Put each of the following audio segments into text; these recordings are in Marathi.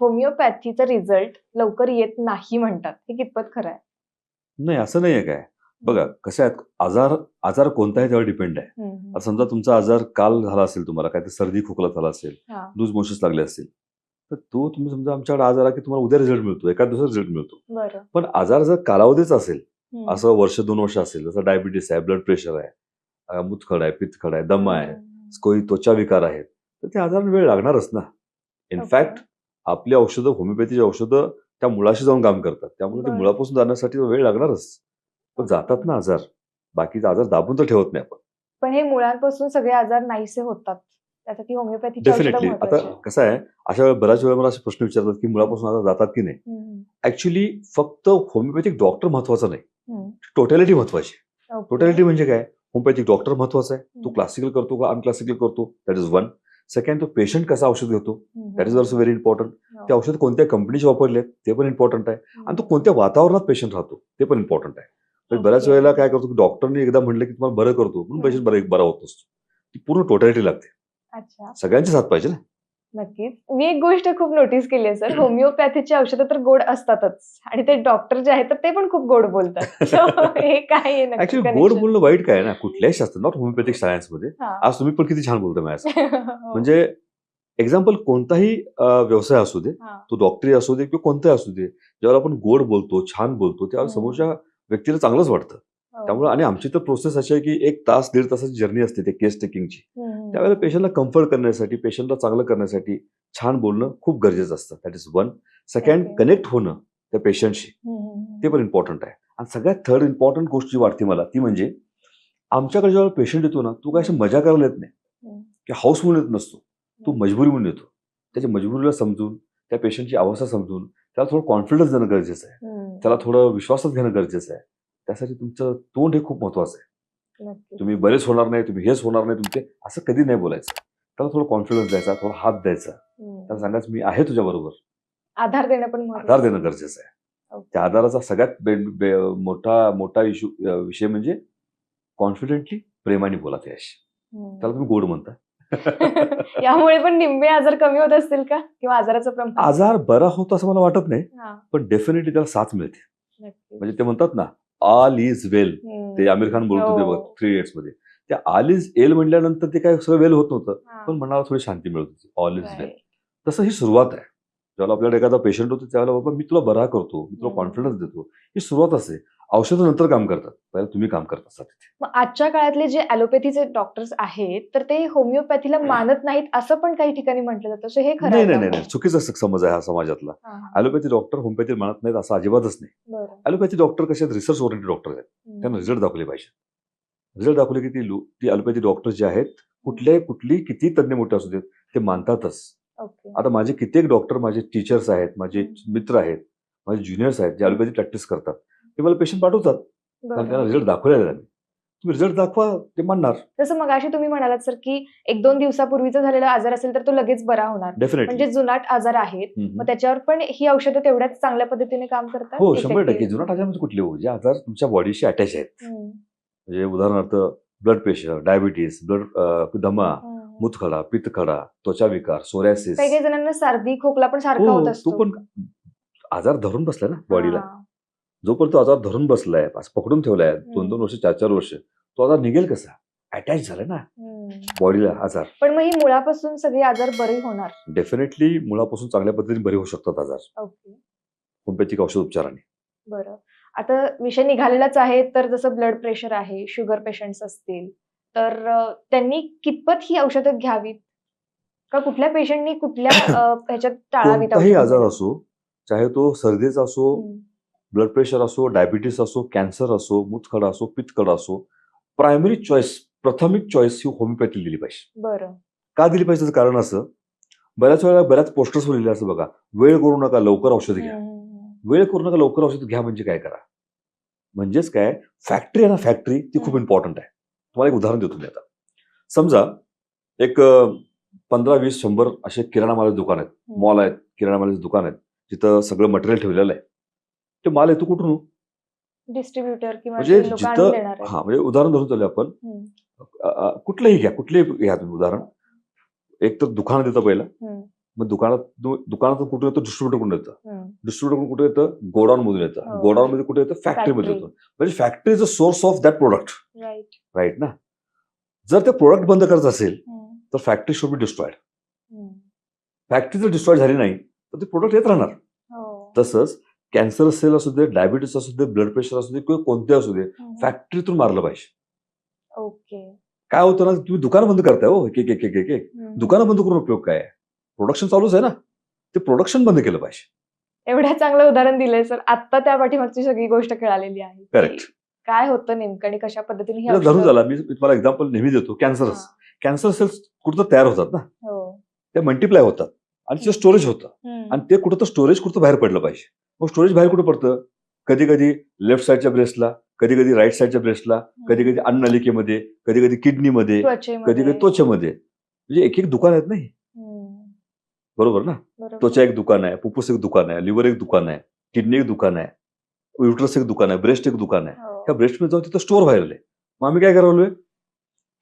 होमिओपॅथीचा रिझल्ट लवकर येत नाही म्हणतात. हे कितपत खरं आहे? नाही असं नाहीये काय? बघा कसं आहे आजार आजार कोणता आहे त्यावर डिपेंड आहे. आता समजा तुमचा आजार काल झाला असेल तुम्हाला काय ते सर्दी खोकला झाला असेल. लूज मोशन्स लागले असतील तर तो तुम्ही समजा आमच्याकडे आजार आला की तुम्हाला उद्या रिझल्ट मिळतो एका दिवसात रिझल्ट मिळतो. पण आजार जर कालावधीचा असेल. असं वर्ष दोन वर्ष असेल जसं डायबिटीस आहे ब्लड प्रेशर आहे मूतखड आहे पित्तखड आहे दमा आहे. कोणी त्वचा विकार आहेत तर त्या आजारांना वेळ लागणारच ना. इनफॅक्ट आपली औषधं होमिओपॅथीची औषधं त्या मुळाशी जाऊन काम करतात. त्यामुळे ते. मुळापासून जाण्यासाठी वेळ लागणारच. पण जातात ना आजार. बाकीचे आजार दाबून तर ठेवत नाही आपण. पण हे मुळांपासून सगळे आजार नाहीसे होतात. त्यासाठी होमिओपॅथीची औषधं डेफिनेटली आता. कसं आहे अशा वेळेला बऱ्याच वेळा मला असे प्रश्न विचारतात की मुळापासून आजार जातात की नाही? ऍक्च्युली फक्त होमिओपॅथिक डॉक्टर महत्त्वाचा नाही. टोटॅलिटी महत्वाची. टोटॅलिटी म्हणजे काय? होमिओपॅथिक डॉक्टर महत्त्वाचा आहे. तो. क्लासिकल करतो का? अनक्लासिकल करतो. दॅट इज वन सेकंड तो पेशंट कसा औषध घेतो. That is also very important. ते औषध कोणत्या कंपनीचे वापरले ते पण इम्पॉर्टंट आहे. आणि तो कोणत्या वातावरणात पेशंट राहतो ते पण इम्पॉर्टंट आहे. म्हणजे बऱ्याच. वेळेला काय करतो की डॉक्टरने एकदा म्हणलं की तुम्हाला बरं करतो म्हणून पेशंट बरं बरा होत नसतो. ती पूर्ण टोटॅलिटी लागते. सगळ्यांची साथ पाहिजे ना. नक्कीच मी एक गोष्ट खूप नोटीस केली आहे सर होमिओपॅथीची औषधं तर गोड असतातच आणि ते डॉक्टर जे आहेत तर ते पण खूप गोड बोलतात हे काय ऍक्च्युली गोड? बोलणं वाईट काय ना कुठल्याही शास्त्र नॉट होमिओपॅथिक सायन्समध्ये हा. आज तुम्ही पण किती छान बोलता माझ्या हो. म्हणजे एक्झाम्पल कोणताही व्यवसाय असू दे हा. तो डॉक्टरी असू दे किंवा कोणताही असू दे जेव्हा आपण गोड बोलतो छान बोलतो तेव्हा हम्म. समोरच्या व्यक्तीला चांगलंच वाटतं हो. त्यामुळे आणि आमची तर प्रोसेस अशी आहे की एक तास दीड तासाची जर्नी असते ते केस टेकिंगची. त्यावेळेला पेशंटला कम्फर्ट करण्यासाठी पेशंटला चांगलं करण्यासाठी छान बोलणं खूप गरजेचं असतं that is one second. Connect होणं त्या पेशंटशी. ते पण इम्पॉर्टंट आहे आणि सगळ्यात थर्ड इम्पॉर्टंट गोष्ट जी वाटते मला ती म्हणजे आमच्याकडे जेव्हा पेशंट येतो ना तो काय अशी मजा करायला येत नाही. की हाऊस म्हणून येत नसतो तो. मजबुरी म्हणून येतो त्याच्या मजबुरीला समजून त्या पेशंटची अवस्था समजून त्याला थोडं कॉन्फिडन्स देणं गरजेचं आहे. त्याला थोडं विश्वासात घेणं गरजेचं आहे त्यासाठी तुमचं तोंड हे खूप महत्वाचं आहे. तुम्ही बरेच होणार नाही तुम्ही हेच होणार नाही तुमचे असं कधी नाही बोलायचं त्याला थोडं कॉन्फिडन्स द्यायचा थोडा हात द्यायचा. त्याला सांगायचं मी आहे तुझ्या बरोबर आधार देणं पण आधार. देणं गरजेचं आहे ओके. त्या आधाराचा सगळ्यात मोठा मोठा इशू विषय म्हणजे कॉन्फिडेंटली प्रेमाने बोला त्याशी. त्याला तुम्ही गोड म्हणता यामुळे पण निम्मे आजार कमी होत असतील का किंवा आजाराचं प्रमाण आजार बरा होतो असं मला वाटत नाही हा, पण डेफिनेटली त्याला साथ मिळते. म्हणजे ते म्हणतात ना ऑल इज वेल. ते आमिर खान बोलत होते हो. बघ थ्री इयर्समध्ये त्या ऑल इज एल म्हणल्यानंतर ते काय सगळं वेल होत नव्हतं पण मनाला थोडी शांती मिळत होती ऑल इज वेल. तसं ही सुरुवात आहे जेव्हा आपल्याकडे एखादा पेशंट होतो त्यावेळेला बाबा मी तुला बरा करतो मी तुला. कॉन्फिडन्स देतो ही सुरुवात असते औषधं नंतर काम करतात. पहिला तुम्ही काम करत असता तिथे. मग आजच्या काळातले जे ॲलोपॅथीचे डॉक्टर्स आहेत तर ते होमिओपॅथीला मानत नाहीत असं पण काही ठिकाणी म्हटलं जातं. हे खरं नाही आहे नाही का? नाही नाही. चुकीचा समज आहे हा समाजातला. हा, हा. ॲलोपॅथी डॉक्टर होमिओपॅथी मानत नाहीत असं अजिबातच नाही. बरं. ॲलोपॅथी डॉक्टर कसे आहेत? रिसर्च ओरिएंटेड डॉक्टर आहेत. हम्म. त्यांना रिझल्ट दाखवले पाहिजे. रिझल्ट दाखवले की ती लो- ती ॲलोपॅथी डॉक्टर जे आहेत कुठल्याही कुठली किती तज्ज्ञ मोठे असू देत ते मानतातच. ओके. आता माझे कित्येक डॉक्टर माझे टीचर्स आहेत माझे मित्र आहेत माझे ज्युनियर्स आहेत जे ॲलोपॅथी प्रॅक्टिस करतात. ते मला पेशंट पाठवतात. कारण. त्यांना रिझल्ट दाखवलेला आहे तुम्ही रिझल्ट दाखवा ते मानणार. जसं मग तुम्ही म्हणालात सर की एक दोन दिवसापूर्वीचा झालेला आजार असेल तर तो लगेच बरा होणार. डेफिनेटली म्हणजे जुनाट आजार आहेत मग त्याच्यावर पण ही औषधं तेवढ्याच चांगल्या पद्धतीने काम करतात? हो शंभर टक्के? जुनाट आजार म्हणजे कुठले हो? जे आजार तुमच्या बॉडीशी अटॅच आहेत. म्हणजे उदाहरणार्थ ब्लड प्रेशर डायबिटीस ब्लड दमा. मुतखडा पित्तखडा त्वचा विकार सोऱ्यासिस काही काही जणांना सर्दी खोकला पण सारखा हो होत असतो. तो पण आजार धरून बसलाय ना बॉडीला. जोपर्यंत तो आजार धरून बसलाय असं पकडून ठेवलाय दोन दोन वर्ष चार चार वर्ष तो आजार निघेल कसा? अटॅच झालाय ना. बॉडीला आजार. पण मग ही मुळापासून सगळे आजार बरे होणार. डेफिनेटली मुळापासून चांगल्या पद्धतीने बरे होऊ शकतात आजार. ओके. होमिओपॅथिक औषध उपचाराने. बरं. आता विषय निघालेलाच आहे तर जसं ब्लड प्रेशर आहे शुगर पेशंट्स असतील तर त्यांनी कितपत ही औषधं घ्यावीत? का कुठल्या पेशंटनी कुठल्या ह्याच्यात टाळावीत आजार? असो चाहे तो सर्दीचा असो. ब्लड प्रेशर असो डायबिटीस असो कॅन्सर असो मुतखडा असो पित्तखडा असो प्रायमरी चॉईस प्राथमिक चॉईस ही होमिओपॅथी दिली पाहिजे. बरं. का दिली पाहिजे त्याचं कारण असं? बऱ्याच वेळा बऱ्याच पोस्टर्सवर लिहिलं असं बघा. वेळ करू नका लवकर औषध घ्या. वेळ करू नका लवकर औषध घ्या म्हणजे काय करा? म्हणजेच काय? फॅक्टरी आहे ना फॅक्टरी ती खूप. इम्पॉर्टंट आहे. तुम्हाला एक उदाहरण देतो मी आता. समजा एक पंधरा वीस शंभर असे किराणा मालाचे दुकान आहेत. मॉल आहेत किराणा मालाचे दुकान आहेत. जिथं सगळं मटेरियल ठेवलेलं आहे. ते माल येतो कुठून डिस्ट्रीब्युटर किंवा म्हणजे लोक आणून देणार जिथं आहेत. हा म्हणजे उदाहरण धरून चालू आपण हम्म. अ, अ, कुठलंही घ्या कुठलंही घ्या तुम्ही उदाहरण एक तर दुकान देतं पहिलं हम्म. मग दुकानात दु- दुकानातून कुठे येतं डिस्ट्रीब्युटर कुठे येतं हम्म. डिस्ट्रीब्युटर कुठे येतं गोडाऊन मधून येतं हो. गोडाऊन मध्ये कुठे येतं फॅक्टरीमध्ये Factory. येतं म्हणजे factory is a source of that product right right ना जर ते प्रोडक्ट बंद करायचं असेल हम्म. तर factory should be destroyed hmm. Factory जर डिस्ट्रॉय झाली नाही तर ते प्रोडक्ट येत राहणार हो. तसंच कॅन्सर असेल असू दे डायबिटीस असू दे ब्लड प्रेशर असू दे किंवा कोणते असू दे हम्म. फॅक्टरीतून मारलं पाहिजे. ओके. काय होतं ना तुम्ही दुकान बंद करताय हो एक एक एक एक एक एक. हम्म. दुकानं बंद करून उपयोग काय प्रोडक्शन चालूच आहे ना. ते प्रोडक्शन बंद केलं पाहिजे. एवढ्या चांगलं उदाहरण दिलंय सर. आता त्या पाठीमागची सगळी गोष्ट कळालेली आहे की Correct. काय होतं नेमकं आणि कशा पद्धतीने ही धरून झाला. मी तुम्हाला एक्झाम्पल नेहमी देतो. कॅन्सर हा. कॅन्सर सेल्स कुठं तयार होतात ना. हो. ते मल्टिप्लाय होतात. आणि ते स्टोरेज होतं. आणि ते कुठं तर स्टोरेज कुठं बाहेर पडलं पाहिजे. मग स्टोरेज बाहेर कुठं पडतं कधी कधी लेफ्ट साईडच्या ब्रेस्टला कधी कधी राईट साईडच्या ब्रेस्टला कधी कधी अन्नलिकेमध्ये कधी कधी किडनीमध्ये. कधी कधी त्वचेमध्ये म्हणजे एक एक दुकान आहेत नाही. बरोबर ना. त्वचा एक दुकान आहे फुफ्फुस एक दुकान आहे लिव्हर एक दुकान आहे किडनी एक दुकान आहे युट्रस एक दुकान आहे ब्रेस्ट एक दुकान आहे हो. त्या ब्रेस्टमध्ये जाऊन तिथं स्टोअर व्हायला मग आम्ही काय करावलोय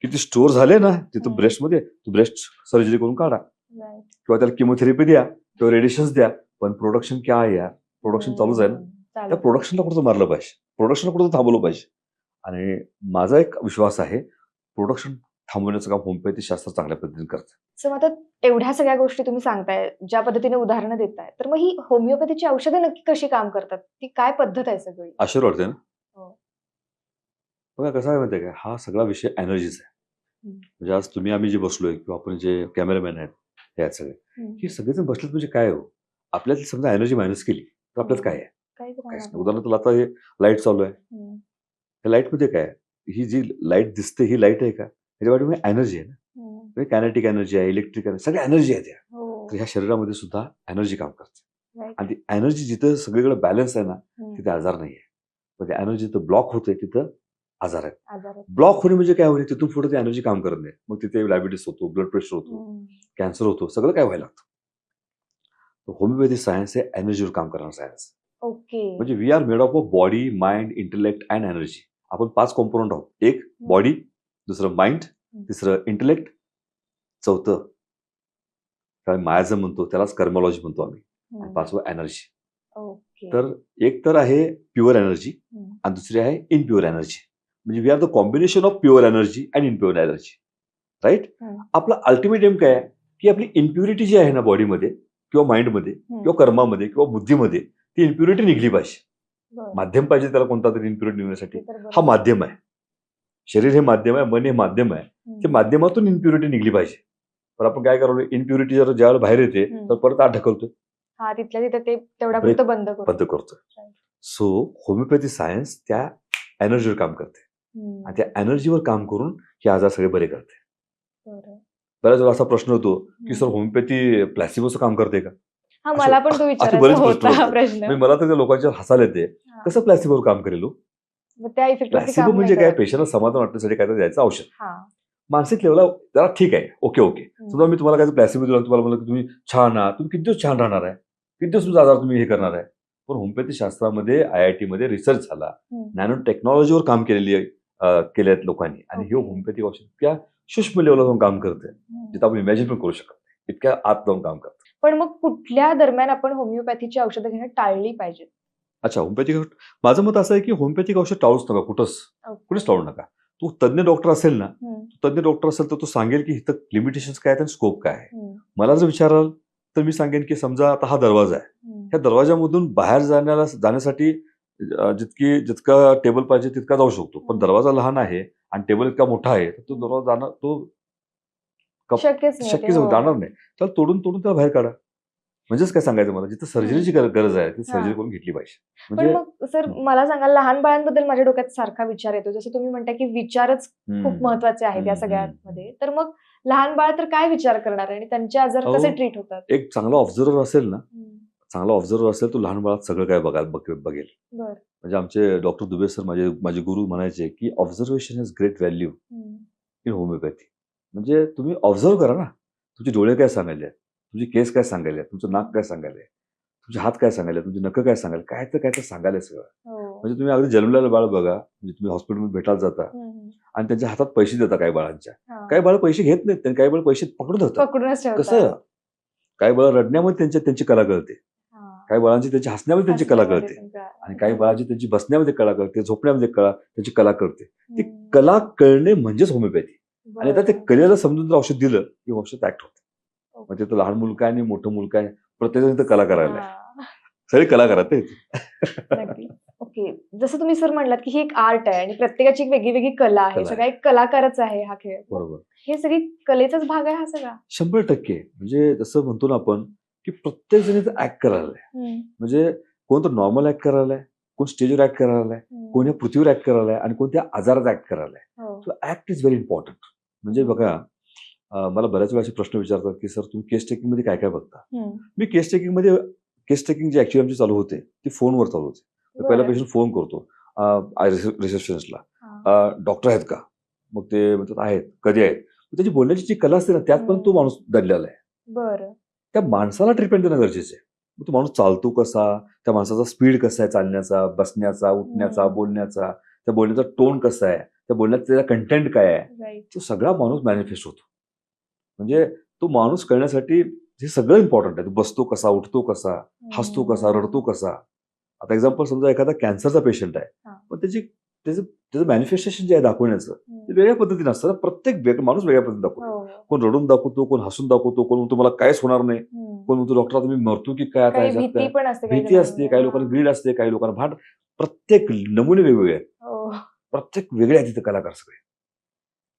की ते स्टोअर झाले ना तिथं. ब्रेस्टमध्ये तू ब्रेस्ट सर्जरी करून काढा. किंवा त्याला किमोथेरपी द्या किंवा रेडिएशन्स द्या पण प्रोडक्शन काय आहे यार प्रोडक्शन चालूच आहे ना. त्या प्रोडक्शनला कुठं मारलं पाहिजे. प्रोडक्शन कुठं थांबवलं पाहिजे. आणि माझा एक विश्वास आहे प्रोडक्शन थांबवण्याचं काम होमिओपॅथी शास्त्र चांगल्या पद्धतीने करतं. आता एवढ्या सगळ्या गोष्टी तुम्ही सांगताय ज्या पद्धतीने उदाहरणं देताय तर मग ही होमिओपॅथीची औषधं नक्की कशी काम करतात? ती काय पद्धत आहे सगळी? आश्चर्य वाटते ना? हो. बघा कसं आहे माहिती आहे का? हा सगळा विषय एनर्जीचा आहे. म्हणजे आज तुम्ही आम्ही जे बसलोय किंवा आपण जे कॅमेरामॅन आहेत हे सगळे. ही सगळेजण बसलेत म्हणजे काय हो? आपल्यात समजा एनर्जी मायनस केली. तर आपल्यात काय आहे काहीच नाही उदाहरणार्थ आता हे लाइट चालू आहे. त्या लाईटमध्ये काय आहे? ही जी लाइट दिसते ही लाइट आहे का त्याच्या पाठीमागे एनर्जी आहे ना हम्म. कॅनेटिक एनर्जी आहे इलेक्ट्रिक एनर्जी सगळ्या एनर्जी आहेत या हो. तर ह्या शरीरामध्ये सुद्धा एनर्जी काम करते Right. आणि ती एनर्जी जिथं सगळीकडे बॅलन्स आहे ना हम्म. तिथे आजार नाही आहे पण एनर्जी जिथं ब्लॉक होते तिथं आजार आहे आजार. ब्लॉक होणे म्हणजे काय होणे तिथून पुढे ती एनर्जी काम करत नाही मग तिथे डायबिटीस होतो ब्लड प्रेशर होतो हम्म. कॅन्सर होतो सगळं काय व्हायला लागतं होमिओपॅथी सायन्स हे एनर्जीवर काम करणार सायन्स ओके म्हणजे we are made of a body mind intellect and energy आपण पाच कॉम्पोनंट आहोत. एक बॉडी दुसरं माइंड तिसरं इंटेलेक्ट चौथं काय मायाझम म्हणतो त्यालाच कर्मॉलॉजी म्हणतो आम्ही. आणि. पाचवं एनर्जी ओके तर एक तर आहे प्युअर एनर्जी. आणि दुसरी आहे इनप्युअर एनर्जी म्हणजे we are the combination of pure energy and impure energy right. आपलं अल्टिमेट एम काय आहे? की आपली इम्प्युरिटी जी आहे ना बॉडीमध्ये किंवा माइंडमध्ये. किंवा कर्मामध्ये किंवा बुद्धीमध्ये ती इम्प्युरिटी निघली पाहिजे. माध्यम पाहिजे त्याला कोणता तरी इम्प्युरिटी निघण्यासाठी. हा माध्यम आहे शरीर हे माध्यम आहे मन हे माध्यम आहे. ते माध्यमातून इम्प्युरिटी निघली पाहिजे पण आपण काय करावं इम्प्युरिटी जर ज्यावेळेला बाहेर येते. तर परत आत ढकलतो हा बंद करू बंद करतो. सो होमिओपॅथी सायन्स त्या एनर्जीवर काम करते. आणि त्या एनर्जीवर काम करून हे आजार सगळे बरे करते. बऱ्याच वेळा असा प्रश्न होतो की सर. होमिओपॅथी प्लॅसिबोचं काम करते का? हा मला पण तो बरेच प्रश्न म्हणजे मला तर लोकांच्या हसायला येते. कसं प्लॅसिबोवर काम करेल? प्लॅसिबो म्हणजे काय? पेशंटला समाधान वाटण्यासाठी काय द्यायचं औषध. मानसिक लेवलला जरा ठीक आहे. Okay okay. समजा मी तुम्हाला काय प्लॅसिबो दिला तुम्हाला म्हणलं की तुम्ही छान आहात. तुम्ही किती दिवस छान राहणार आहे? किती दिवस तुमचा आजार तुम्ही हे करणार आहे? पण होमिओपॅथी शास्त्रामध्ये आय आय टी मध्ये रिसर्च झाला. नॅनो टेक्नॉलॉजीवर काम केलेली आहे अं, केले आहेत लोकांनी. आणि हे. होमिओपॅथिक औषध इतक्या सूक्ष्म लेवलला जाऊन काम करते. जिथं आपण इमॅजिन पण करू शकत नाही. इतक्या आत जाऊन काम करतं. पण मग कुठल्या दरम्यान आपण होमिओपॅथीची औषधं घेणं टाळली पाहिजेत अच्छा होमिओपॅथिक माझं मत असं आहे की होमिओपॅथिक औषध टाळूच नका कुठंच. कुठेच टाळू नका. तू तज्ञ डॉक्टर असेल ना हम्म. तू तज्ञ डॉक्टर असेल तर तो सांगेल की इथं लिमिटेशन्स काय आहेत आणि स्कोप काय आहे. मला जर विचाराल तर मी सांगेन की समजा आता हा दरवाजा आहे. ह्या दरवाजामधून बाहेर जाण्याला जाण्यासाठी जितकी जितका टेबल पाहिजे तितका जाऊ शकतो. पण दरवाजा लहान आहे आणि टेबल इतका मोठा आहे तर तो दरवाजा जाणार तो कप- शक्यच नाही ते, शक्यच हो. जाणार नाही. तर तोडून तोडून त्याला बाहेर काढा. म्हणजेच काय सांगायचं मला जिथं सर्जरीची गरज आहे ती हा. सर्जरी करून घेतली पाहिजे. पण म्हणजे मग सर मला सांगा लहान बाळांबद्दल माझ्या डोक्यात सारखा विचार येतो. जसं तुम्ही म्हणता की विचारच हम्म. खूप महत्त्वाचे आहेत या हम्म, सगळ्यामध्ये. तर मग लहान बाळ तर काय विचार करणार आणि त्यांचे आजार अहो, कसे ट्रीट होतात? एक चांगला ऑब्झर्वर असेल ना. चांगला ऑब्झर्वर असेल तो लहान बाळात सगळं काय बघाल बघ- बघेल. म्हणजे आमचे डॉक्टर दुबे सर माझे माझे गुरु म्हणायचे की observation is great value. In homoeopathy म्हणजे तुम्ही ऑब्झर्व करा ना. तुमचे डोळे काय सांगायले तुमची केस काय सांगायले तुमचं नाक काय सांगायले तुमचे हात काय सांगायले तुमची नखं काय सांगायले काय तर काय तर सांगायला सगळं. हो. म्हणजे तुम्ही अगदी जन्मलेलं बाळ बघा म्हणजे तुम्ही हॉस्पिटलमध्ये भेटायला जाता. आणि त्यांच्या हातात पैसे देता काही बाळांच्या. काही बाळ पैसे घेत नाहीत काही बाळ पैसे पकडून ठेवतात. कसं? काही बाळा रडण्यामध्ये त्यांच्या त्यांची कला कळते. काही बाळांची त्यांची हसण्यामध्ये त्यांची कला कळते. आणि काही बाळांची त्यांची बसण्यामध्ये कला कळते झोपण्यामध्ये कळा त्यांची कला कळते ती. कला कळणे म्हणजेच होमिओपॅथी आणि आता ते. कलेला समजून जर औषध दिलं की औषध ऍक्ट होतं. म्हणजे तो लहान मुलगा आहे आणि मोठं मुलगा आहे प्रत्येक कला करायला. सगळे कलाकार ओके जसं तुम्ही सर म्हणलात की ही एक आर्ट आहे आणि प्रत्येकाची एक वेगळी वेगळी कला आहे कला आहे. सगळा एक कलाकारच आहे हा खेळ बरोबर हे सगळी कलेचाच भाग आहे हा सगळा शंभर टक्के म्हणजे जसं म्हणतो ना आपण की प्रत्येक जण इथं ऍक्ट करायला म्हणजे कोण तर नॉर्मल ऍक्ट करायला आहे कोण स्टेजवर ऍक्ट करायला आहे हम्म. कोण या पृथ्वीवर ऍक्ट करायला आहे आणि कोणत्या आजारात ऍक्ट करायला आहे. हो. So act is very important म्हणजे बघा मला बऱ्याच वेळा असे प्रश्न विचारतात की सर तुम्ही केस टेकिंगमध्ये काय काय बघता. मी केस टेकिंगमध्ये केस टेकिंग जे ऍक्च्युअली आमची चालू होते ती फोनवर चालू होते. पहिला. पेशंट फोन करतो रिसेप्शनिस्टला. डॉक्टर आहेत का? मग ते म्हणतात आहेत कधी आहेत? त्याची बोलण्याची जी कला असते ना त्यात पण तो माणूस दडलेला आहे. बरं. त्या माणसाला ट्रीटमेंट देणं गरजेचं आहे. मग तो माणूस चालतो कसा? त्या माणसाचा स्पीड कसा आहे चालण्याचा बसण्याचा उठण्याचा. बोलण्याचा? त्या बोलण्याचा टोन कसा आहे? त्या बोलण्याचा त्याचा कंटेंट काय आहे? तो सगळा माणूस मॅनिफेस्ट होतो. म्हणजे तो माणूस कळण्यासाठी हे सगळं इम्पॉर्टंट आहे. तो बसतो कसा उठतो कसा हसतो कसा रडतो कसा? आता एक्झाम्पल समजा एखादा कॅन्सरचा पेशंट आहे. पण त्याची त्याचं त्याचं मॅनिफेस्टेशन जे आहे दाखवण्याचं ते वेगळ्या पद्धतीने असतं. प्रत्येक वेग माणूस वेगळ्या पद्धतीने दाखवतो. हो. कोण रडून दाखवतो कोण हसून दाखवतो कोण म्हणतो मला काहीच होणार नाही. कोण म्हणतो डॉक्टर आता मी मरतो की काय आता ह्याच्यात भीती असते काही भीती असते काही लोकांना ग्रीड असते काही लोकांना भांड. प्रत्येक नमुने वेगवेगळे आहेत. हो. प्रत्येक वेगळे आहेत तिथे कलाकार सगळे.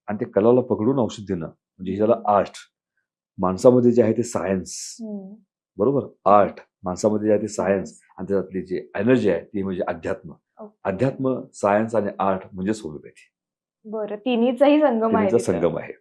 आणि ते कलाला पकडून औषध देणं म्हणजे ह्याला आर्ट. माणसामध्ये जे आहे ते सायन्स. बरोबर? आर्ट. माणसामध्ये जे आहे ते सायन्स. आणि त्याच्यातली जी एनर्जी आहे ती म्हणजे अध्यात्म. अध्यात्म सायन्स आणि आर्ट म्हणजेच होमिओपॅथी बरं तिन्हीचाही संगम आहे. संगम आहे.